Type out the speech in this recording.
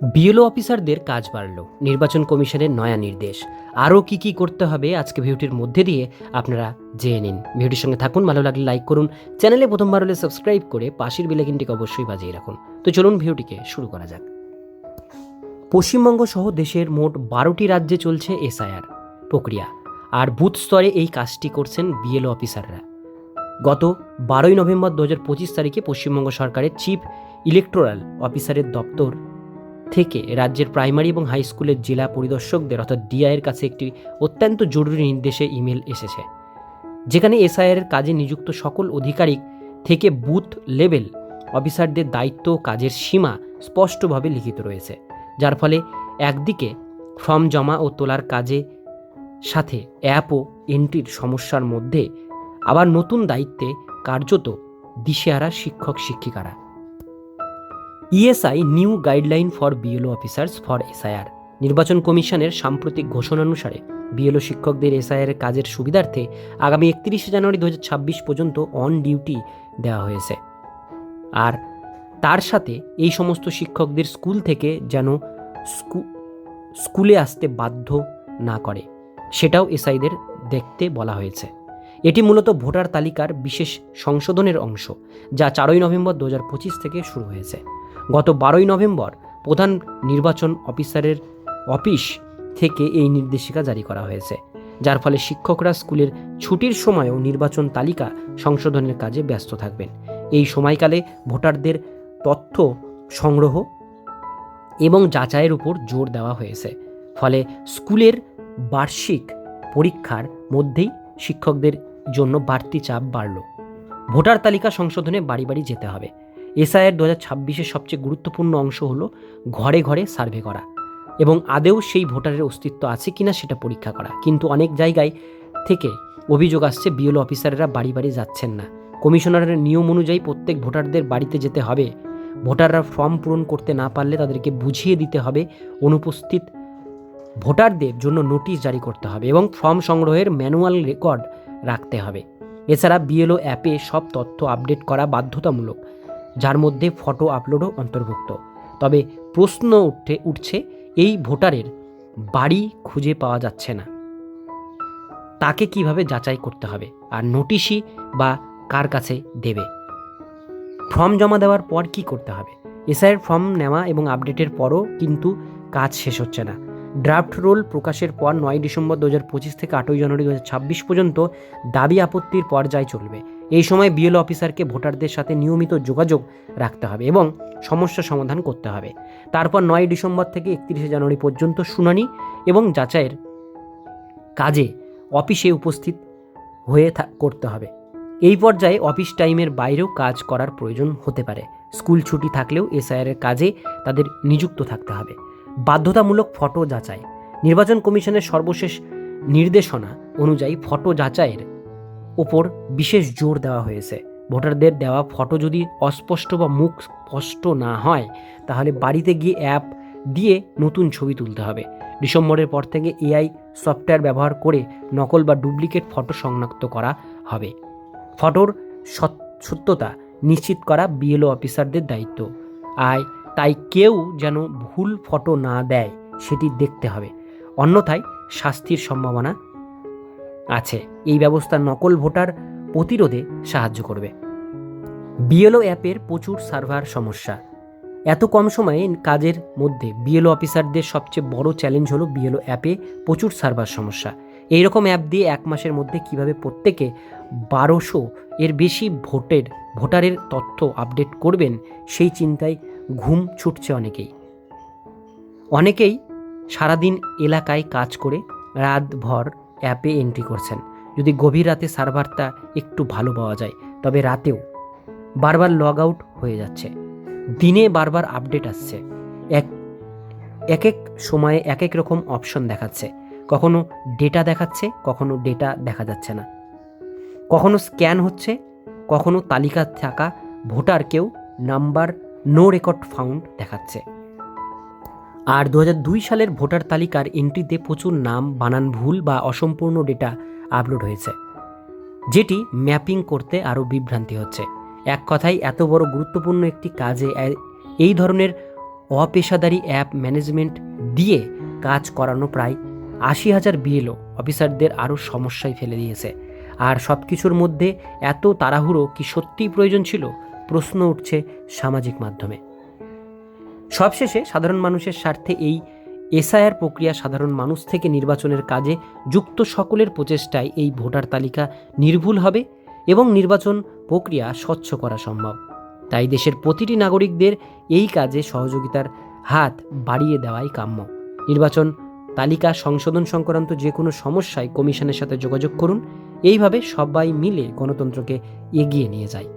BLO অফিসারদের কাজ বাড়ল। নির্বাচন কমিশনের নয়া নির্দেশ। আরও কি কি করতে হবে আজকে ভিডিওটির মধ্যে দিয়ে আপনারা জেনে নিন। ভিডিওটির সঙ্গে থাকুন, ভালো লাগলে লাইক করুন, চ্যানেলে প্রথমবার হলে সাবস্ক্রাইব করে পাশের বেলাইকিনটিকে অবশ্যই বাজিয়ে রাখুন। তো চলুন ভিডিওটিকে শুরু করা যাক। পশ্চিমবঙ্গ সহ দেশের মোট বারোটি রাজ্যে চলছে এসআইআর প্রক্রিয়া। আর বুথ স্তরে এই কাজটি করছেন বিএলও অফিসাররা। গত বারোই নভেম্বর দু হাজার পঁচিশ তারিখে পশ্চিমবঙ্গ সরকারের চিফ ইলেকটোরাল অফিসারের দপ্তর থেকে রাজ্যের প্রাইমারি এবং হাই স্কুলের জেলা পরিদর্শকদের, অর্থাৎ ডিআইয়ের কাছে একটি অত্যন্ত জরুরি নির্দেশে ইমেল এসেছে, যেখানে এসআইআর কাজে নিযুক্ত সকল আধিকারিক থেকে বুথ লেভেল অফিসারদের দায়িত্ব কাজের সীমা স্পষ্টভাবে লিখিত রয়েছে, যার ফলে একদিকে ফর্ম জমা ও তোলার কাজে সাথে অ্যাপ ও এন্ট্রির সমস্যার মধ্যে আবার নতুন দায়িত্বে কার্যত দিশেহারা শিক্ষক শিক্ষিকারা ESI new guideline for BLO officers for SIR. নির্বাচন কমিশনের সাম্প্রতিক ঘোষণা অনুসারে, বিএলও শিক্ষকদের এসআইআর কাজের সুবিধার্থে আগামী একত্রিশে জানুয়ারি দু হাজার ছাব্বিশ পর্যন্ত অন ডিউটি দেওয়া হয়েছে। আর তার সাথে এই সমস্ত শিক্ষকদের স্কুল থেকে যেন স্কু- স্কুলে আসতে বাধ্য না করে, সেটাও এসআইদের দেখতে বলা হয়েছে। এটি মূলত ভোটার তালিকার বিশেষ সংশোধনের অংশ, যা চারই নভেম্বর দু হাজার পঁচিশ থেকে শুরু হয়েছে। গত বারোই নভেম্বর প্রধান নির্বাচন অফিসারের অফিস থেকে এই নির্দেশিকা জারি করা হয়েছে, যার ফলে শিক্ষকরা স্কুলের ছুটির সময়ও নির্বাচন তালিকা সংশোধনের কাজে ব্যস্ত থাকবেন। এই সময়কালে ভোটারদের তথ্য সংগ্রহ এবং যাচাইয়ের উপর জোর দেওয়া হয়েছে। ফলে স্কুলের বার্ষিক পরীক্ষার মধ্যেই শিক্ষকদের জন্য বাড়তি চাপ বাড়ল। ভোটার তালিকা সংশোধনে বাড়ি বাড়ি যেতে হবে। এসআইয়ের দু হাজার ছাব্বিশের সবচেয়ে গুরুত্বপূর্ণ অংশ হলো ঘরে ঘরে সার্ভে করা এবং আদেও সেই ভোটারের অস্তিত্ব আছে কিনা সেটা পরীক্ষা করা। কিন্তু অনেক জায়গায় থেকে অভিযোগ আসছে বিএলও অফিসাররা বাড়ি বাড়ি যাচ্ছেন না। কমিশনারের নিয়ম অনুযায়ী প্রত্যেক ভোটারদের বাড়িতে যেতে হবে। ভোটাররা ফর্ম পূরণ করতে না পারলে তাদেরকে বুঝিয়ে দিতে হবে অনুপস্থিত ভোটারদের জন্য নোটিশ জারি করতে হবে এবং ফর্ম সংগ্রহের ম্যানুয়াল রেকর্ড রাখতে হবে। এছাড়া বিএলও অ্যাপে সব তথ্য আপডেট করা বাধ্যতামূলক। যার মধ্যে ফটো আপলোডও অন্তর্ভুক্ত। তবে প্রশ্ন উঠে, উঠছে, এই ভোটারের বাড়ি খুঁজে পাওয়া যাচ্ছে না। তাকে কীভাবে যাচাই করতে হবে আর নোটিশই বা কার কাছে দেবে? ফর্ম জমা দেওয়ার পর কি করতে হবে? এসআইয়ের ফর্ম নেওয়া এবং আপডেটের পরও কিন্তু কাজ শেষ হচ্ছে না। ড্রাফট রোল প্রকাশের পর নয় ডিসেম্বর দু হাজার পঁচিশ থেকে আটই জানুয়ারি দু হাজার ছাব্বিশ পর্যন্ত দাবি আপত্তির পর্যায় চলবে। এই সময় বিএলও অফিসারকে ভোটারদের সাথে নিয়মিত যোগাযোগ রাখতে হবে এবং সমস্যা সমাধান করতে হবে। তারপর নয় ডিসেম্বর থেকে একত্রিশে জানুয়ারি পর্যন্ত শুনানি এবং যাচাইয়ের কাজে অফিসে উপস্থিত হয়ে করতে হবে। এই পর্যায়ে অফিস টাইমের বাইরেও কাজ করার প্রয়োজন হতে পারে। স্কুল ছুটি থাকলেও এসআইআর এর কাজে তাদের নিযুক্ত থাকতে হবে। বাধ্যতামূলক ফটো যাচাই। নির্বাচন কমিশনের সর্বশেষ নির্দেশনা অনুযায়ী ফটো যাচাইয়ের ওপর বিশেষ জোর দেওয়া হয়েছে। ভোটারদের দেওয়া ফটো যদি অস্পষ্ট বা মুখ স্পষ্ট না হয়, তাহলে বাড়িতে গিয়ে অ্যাপ দিয়ে নতুন ছবি তুলতে হবে। ডিসেম্বরের পর থেকে এআই সফটওয়্যার ব্যবহার করে নকল বা ডুপ্লিকেট ফটো শনাক্ত করা হবে। ফটোর সত্যতা নিশ্চিত করা বিএলও অফিসারদের দায়িত্ব। আয়, তাই কেউ যেন ভুল ফটো না দেয়, সেটি দেখতে হবে। অন্যথায় শাস্তির সম্ভাবনা আছে। এই ব্যবস্থা নকল ভোটার প্রতিরোধে সাহায্য করবে। বিএলও অ্যাপের প্রচুর সার্ভার সমস্যা। এত কম সময়ে কাজের মধ্যে বিএলও অফিসারদের সবচেয়ে বড় চ্যালেঞ্জ হলো বিএলও অ্যাপে প্রচুর সার্ভার সমস্যা। এই রকম অ্যাপ দিয়ে এক মাসের মধ্যে কীভাবে প্রত্যেকে বারোশো এর বেশি ভোটের, ভোটারের তথ্য আপডেট করবেন সেই চিন্তায় ঘুম ছুটছে অনেকেই। অনেকেই সারাদিন এলাকায় কাজ করে রাতভর অ্যাপে এন্ট্রি করছেন। যদি গভীর রাতে সার্ভারটা একটু ভালো পাওয়া যায়, তবে রাতেও বারবার লগ আউট হয়ে যাচ্ছে। দিনে বারবার আপডেট আসছে। এক এক এক সময়ে এক এক রকম অপশন দেখাচ্ছে। কখনো ডেটা দেখাচ্ছে, কখনো ডেটা দেখা যাচ্ছে না। কখনো স্ক্যান হচ্ছে, কখনো তালিকা থাকা ভোটারকেও নাম্বার নো রেকর্ড ফাউন্ড দেখাচ্ছে। আর দু হাজার দুই সালের ভোটার তালিকার এন্ট্রিতে প্রচুর নাম, বানান ভুল বা অসম্পূর্ণ ডেটা আপলোড হয়েছে, যেটি ম্যাপিং করতে আরও বিভ্রান্তি হচ্ছে। এক কথায়, এত বড় গুরুত্বপূর্ণ একটি কাজে এই ধরনের অপেশাদারি অ্যাপ ম্যানেজমেন্ট দিয়ে কাজ করানো প্রায় আশি হাজার বিএলও অফিসারদের আরও সমস্যায় ফেলে দিয়েছে। আর সব কিছুর মধ্যে এত তাড়াহুড়ো কি সত্যিই প্রয়োজন ছিল? প্রশ্ন উঠছে সামাজিক মাধ্যমে। সবশেষে সাধারণ মানুষের স্বার্থে এই এসআইআর প্রক্রিয়া সাধারণ মানুষ থেকে নির্বাচনের কাজে যুক্ত সকলের প্রচেষ্টায় এই ভোটার তালিকা নির্ভুল হবে এবং নির্বাচন প্রক্রিয়া স্বচ্ছ করা সম্ভব। তাই দেশের প্রতিটি নাগরিকদের এই কাজে সহযোগিতার হাত বাড়িয়ে দেওয়াই কাম্য। নির্বাচন তালিকা সংশোধন সংক্রান্ত যে কোনো সমস্যায় কমিশনের সাথে যোগাযোগ করুন। এইভাবে সবাই মিলে গণতন্ত্রকে এগিয়ে নিয়ে যায়